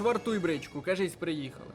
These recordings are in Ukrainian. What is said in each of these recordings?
швартуй бричку, кажись, приїхали.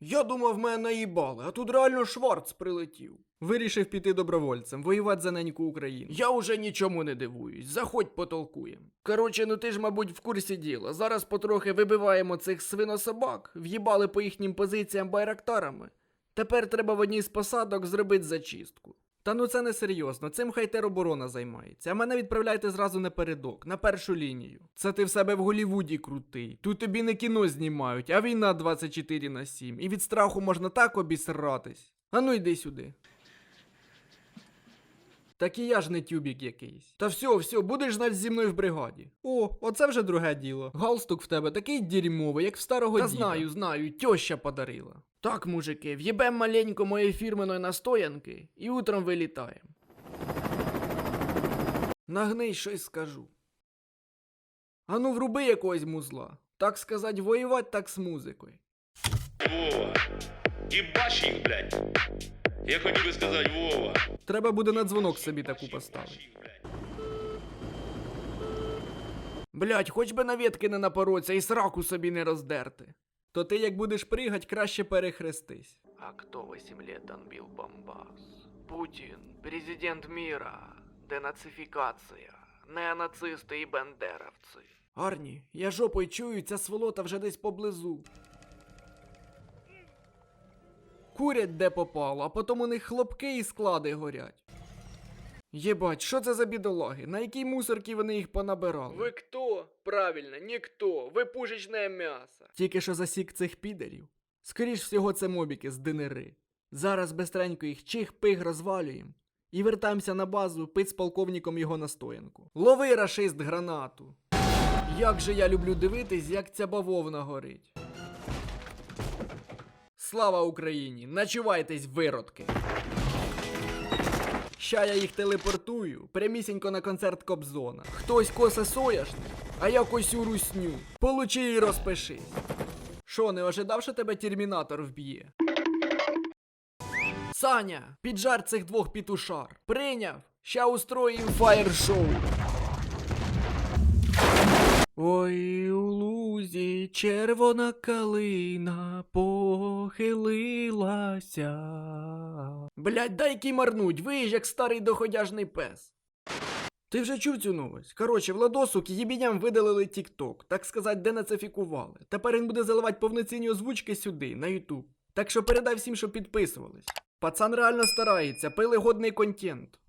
Я думав, мене наїбали, а тут реально Шварц прилетів. Вирішив піти добровольцем, воювати за неньку Україну. Я уже нічому не дивуюсь, заходь потолкуєм. Короче, ну ти ж, мабуть, в курсі діла. Зараз потрохи вибиваємо цих свинособак, в'їбали по їхнім позиціям байрактарами. Тепер треба в одній з посадок зробити зачистку. Та ну це не серйозно, цим хай тероборона займається. А мене відправляйте зразу напередок, на першу лінію. Це ти в себе в Голівуді крутий. Тут тобі не кіно знімають, а війна 24 на 7. І від страху можна так обісратись. А ну йди сюди. Так і я ж не тюбік якийсь. Та все, все, будеш знать зі мною в бригаді. О, оце вже друге діло. Галстук в тебе такий дерьмовий, як в старого Та діда. знаю, знаю, тьоща подарила. Так, мужики, в'єбем маленько моєї фірменої настоянки і утром вилітаємо. Нагний щось скажу. Ану, вруби якогось музла. Так сказать, воювать так з музикою. Вова. Ебашь их, блядь. Я хотів би сказати, Вова. Треба буде на дзвонок собі таку поставити. Блять, хоч би на ветки не напороться і сраку собі не роздерти. То ти як будеш пригать, краще перехрестись. А хто 8 лет бомбил Бомбас? Путін, президент міра, денацифікація, неонацисти і бендеровці. Арні, я жопою чую, ця сволота вже десь поблизу. Курять де попало, а потім у них хлопки і склади горять. Єбать, що це за бідолаги? На якій мусорці вони їх понабирали? Ви хто? Правильно, ніхто. Ви пушечне м'ясо. Тільки що засік цих підерів. Скоріш всього, це мобіки з динери. Зараз бестренько їх чих-пих розвалюємо. І вертаємося на базу пить з полковником його настоянку. Лови рашист гранату. Як же я люблю дивитись, як ця бавовна горить. Слава Україні! Начувайтесь, виродки! Ща я їх телепортую прямісінько на концерт Кобзона. Хтось косе сояшник, а я косю русню. Получи і розпишись. Шо, не ожидав, що тебе термінатор вб'є? Саня, піджар цих двох пітушар. Прийняв. Ща устроїм фаєр-шоу. Ой, у лузі червона калина похилилася. Блять, дай кімарнуть, виїж як старий доходяжний пес. Ти вже чув цю новость? Коротше, Владосу їбіням видалили TikTok, так сказать, денацифікували. Тепер він буде заливати повноцінні озвучки сюди, на YouTube. Так що передай всім, що підписувались. Пацан реально старається, пили годний контент.